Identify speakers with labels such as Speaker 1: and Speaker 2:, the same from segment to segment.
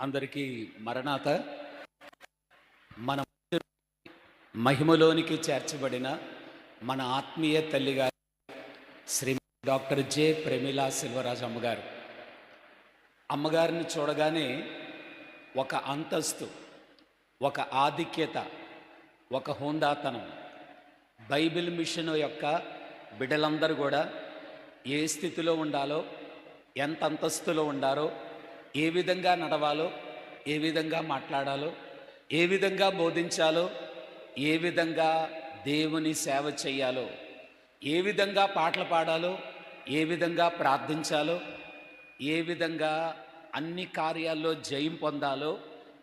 Speaker 1: అందరికీ మరణాత. మన మహిమలోనికి చేర్చబడిన మన ఆత్మీయ తల్లిగారు శ్రీ డాక్టర్ జె. ప్రమిళ సెల్వరాజ్ అమ్మగారు. అమ్మగారిని చూడగానే ఒక అంతస్తు ఒక ఆధిక్యత ఒక హోందాతనం బైబిల్ మిషన్ యొక్క బిడ్డలందరూ కూడా ఏ స్థితిలో ఉండాలో ఎంత అంతస్తులో ఉండారో ఏ విధంగా నడవాలో ఏ విధంగా మాట్లాడాలో ఏ విధంగా బోధించాలో ఏ విధంగా దేవుని సేవ చేయాలో ఏ విధంగా పాటలు పాడాలో ఏ విధంగా ప్రార్థించాలో ఏ విధంగా అన్ని కార్యాల్లో జయం పొందాలో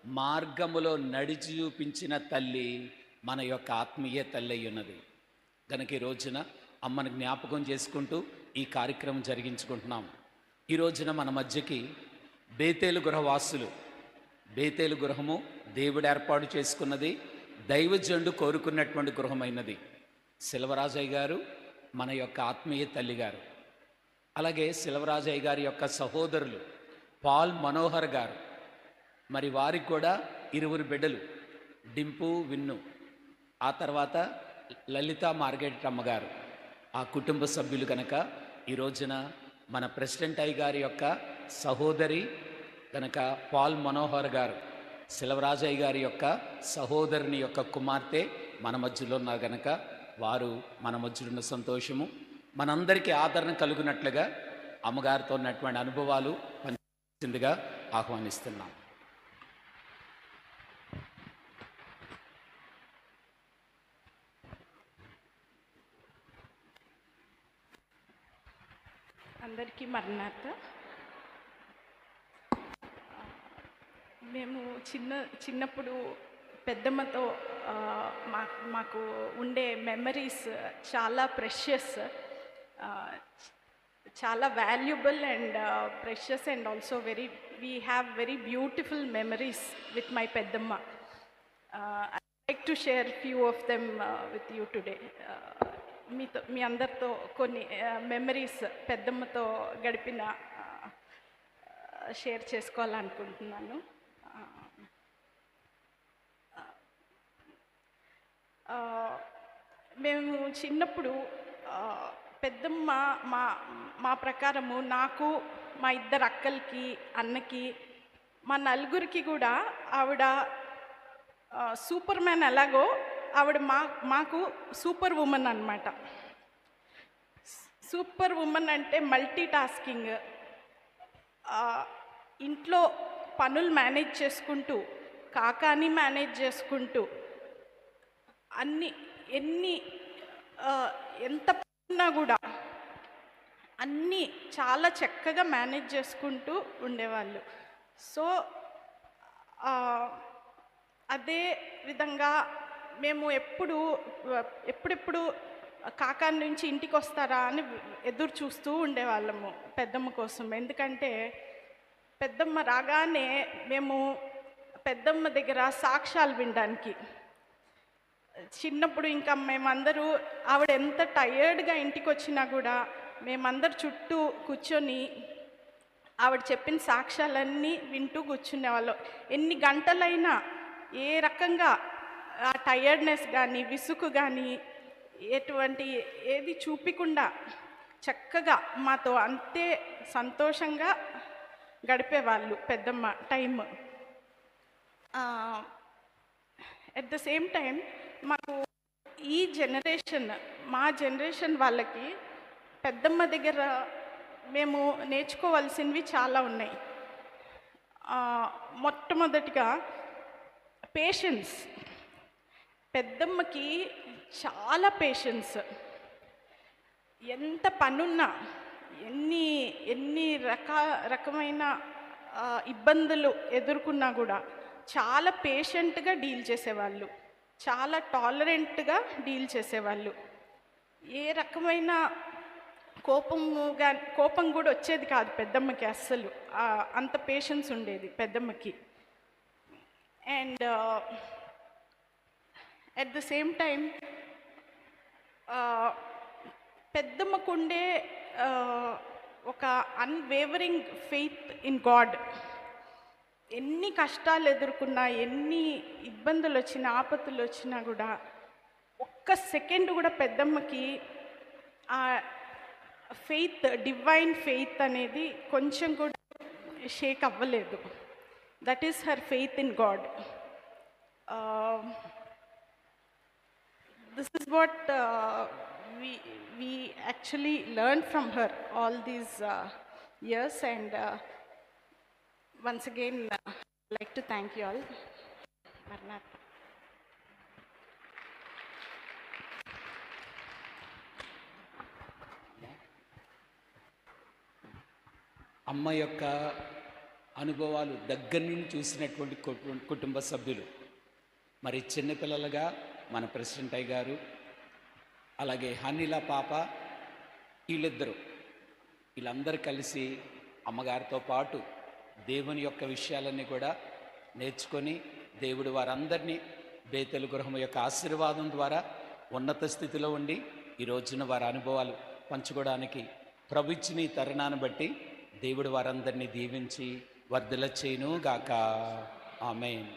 Speaker 1: మార్గములో నడిచి చూపించిన తల్లి మన యొక్క ఆత్మీయ తల్లి అయి ఉన్నది. కనుక ఈ రోజున అమ్మను జ్ఞాపకం చేసుకుంటూ ఈ కార్యక్రమం జరిగించుకుంటున్నాం. ఈ రోజున మన మధ్యకి బేతేలు గృహవాసులు. బేతేలు గృహము దేవుడు ఏర్పాటు చేసుకున్నది దైవజండు కోరుకున్నటువంటి గృహమైనది. శిల్వరాజయ్య గారు మన యొక్క ఆత్మీయ తల్లి గారు. అలాగే శిల్వరాజయ్య గారి యొక్క సహోదరులు పాల్ మనోహర్ గారు. మరి వారికి కూడా ఇరువురు బిడ్డలు డింపు విన్ను. ఆ తర్వాత లలిత మార్గెట్ అమ్మగారు ఆ కుటుంబ సభ్యులు కనుక ఈ రోజున మన ప్రెసిడెంట్ అయ్య గారి యొక్క సహోదరి కనుక పాల్ మనోహర్ గారు శిలవరాజయ్య గారి యొక్క సహోదరుని యొక్క కుమార్తె మన మధ్యలో ఉన్నారు కనుక వారు మన మధ్యలో ఉన్న సంతోషము మనందరికీ ఆదరణ కలుగునట్లుగా అమ్మగారితో ఉన్నటువంటి అనుభవాలు పంచిందిగా ఆహ్వానిస్తున్నాం.
Speaker 2: అందరికీ మరణాత మేము చిన్న చిన్నప్పుడు పెద్దమ్మతో మా మాకు ఉండే మెమరీస్ చాలా ప్రెషియస్ చాలా valuable and precious and also very we have very beautiful memories with my పెద్దమ్మ. I like to share few of them with you today మీతో మీ అందరితో కొన్ని మెమరీస్ పెద్దమ్మతో గడిపిన షేర్ చేసుకోవాలనుకుంటున్నాను ఆ, మేము చిన్నప్పుడు పెద్దమ్మ మా మా ప్రకారము నాకు మా ఇద్దరు అక్కలకి అన్నకి మా నలుగురికి కూడా ఆవిడ సూపర్ మ్యాన్ ఎలాగో ఆవిడ మా మాకు సూపర్ ఉమెన్ అనమాట సూపర్ ఉమెన్ అంటే మల్టీ టాస్కింగ్ ఇంట్లో పనులు మేనేజ్ చేసుకుంటూ కాకాని మేనేజ్ చేసుకుంటూ అన్ని ఎన్ని ఎంత ఉన్నా కూడా అన్నీ చాలా చక్కగా మేనేజ్ చేసుకుంటూ ఉండేవాళ్ళు. సో అదే విధంగా మేము ఎప్పుడు ఎప్పుడెప్పుడు కాకా నుంచి ఇంటికి వస్తారా అని ఎదురు చూస్తూ ఉండేవాళ్ళము పెద్దమ్మ కోసం. ఎందుకంటే పెద్దమ్మ రాగానే మేము పెద్దమ్మ దగ్గర సాక్ష్యాలు వినడానికి చిన్నప్పుడు ఇంకా మేమందరూ ఆవిడ ఎంత టయర్డ్గా ఇంటికి వచ్చినా కూడా మేమందరు చుట్టూ కూర్చొని ఆవిడ చెప్పిన సాక్ష్యాలన్నీ వింటూ కూర్చునేవాళ్ళం. ఎన్ని గంటలైనా ఏ రకంగా ఆ టయర్డ్నెస్ కానీ విసుగు కానీ ఎటువంటి ఏది చూపించకుండా చక్కగా మాతో అంతే సంతోషంగా గడిపేవాళ్ళు పెద్దమ్మ time at the same time మాకు ఈ జనరేషన్ మా జనరేషన్ వాళ్ళకి పెద్దమ్మ దగ్గర మేము నేర్చుకోవాల్సినవి చాలా ఉన్నాయి. మొట్టమొదటిగా పేషెన్స్ పెద్దమ్మకి చాలా పేషెన్స్ ఎంత పనున్నా ఎన్ని ఎన్ని రక రకమైన ఇబ్బందులు ఎదుర్కొన్నా కూడా చాలా పేషెంట్గా డీల్ చేసేవాళ్ళు. చాలా టాలరెంట్గా డీల్ చేసేవాళ్ళు. ఏ రకమైన కోపము కానీ కోపం కూడా వచ్చేది కాదు పెద్దమ్మకి అస్సలు. అంత పేషెన్స్ ఉండేది పెద్దమ్మకి. And at the same time పెద్దమ్మకుండే uh, ఒక అన్వేవరింగ్ ఫెయిత్ ఇన్ గాడ్ ఎన్ని కష్టాలు ఎదుర్కొన్నా ఎన్ని ఇబ్బందులు వచ్చినా ఆపత్తులు వచ్చినా కూడా ఒక్క సెకండ్ కూడా పెద్దమ్మకి ఆ ఫెయిత్ డివైన్ ఫెయిత్ అనేది కొంచెం కూడా షేక్ అవ్వలేదు. That is her faith in God this is what we we we actually learned from her all these uh, years and uh, once again uh, I'd like to thank you all.
Speaker 1: అమ్మ యొక్క అనుభవాలు దగ్గర నుండి చూసినటువంటి కుటుంబ సభ్యులు. మరి చిన్నపిల్లలుగా మన ప్రెసిడెంట్ అయ్య గారు అలాగే హనీల పాప వీళ్ళిద్దరూ. వీళ్ళందరూ కలిసి అమ్మగారితో పాటు దేవుని యొక్క విషయాలన్నీ కూడా నేర్చుకొని దేవుడు వారందరినీ బేతెలు గృహం యొక్క ఆశీర్వాదం ద్వారా ఉన్నత స్థితిలో ఉండి ఈ రోజున వారి అనుభవాలు పంచుకోవడానికి ప్రభు ఈ తరుణాన్ని బట్టి దేవుడు వారందరినీ దీవించి వర్ధల చేయను గాక ఆమెన్.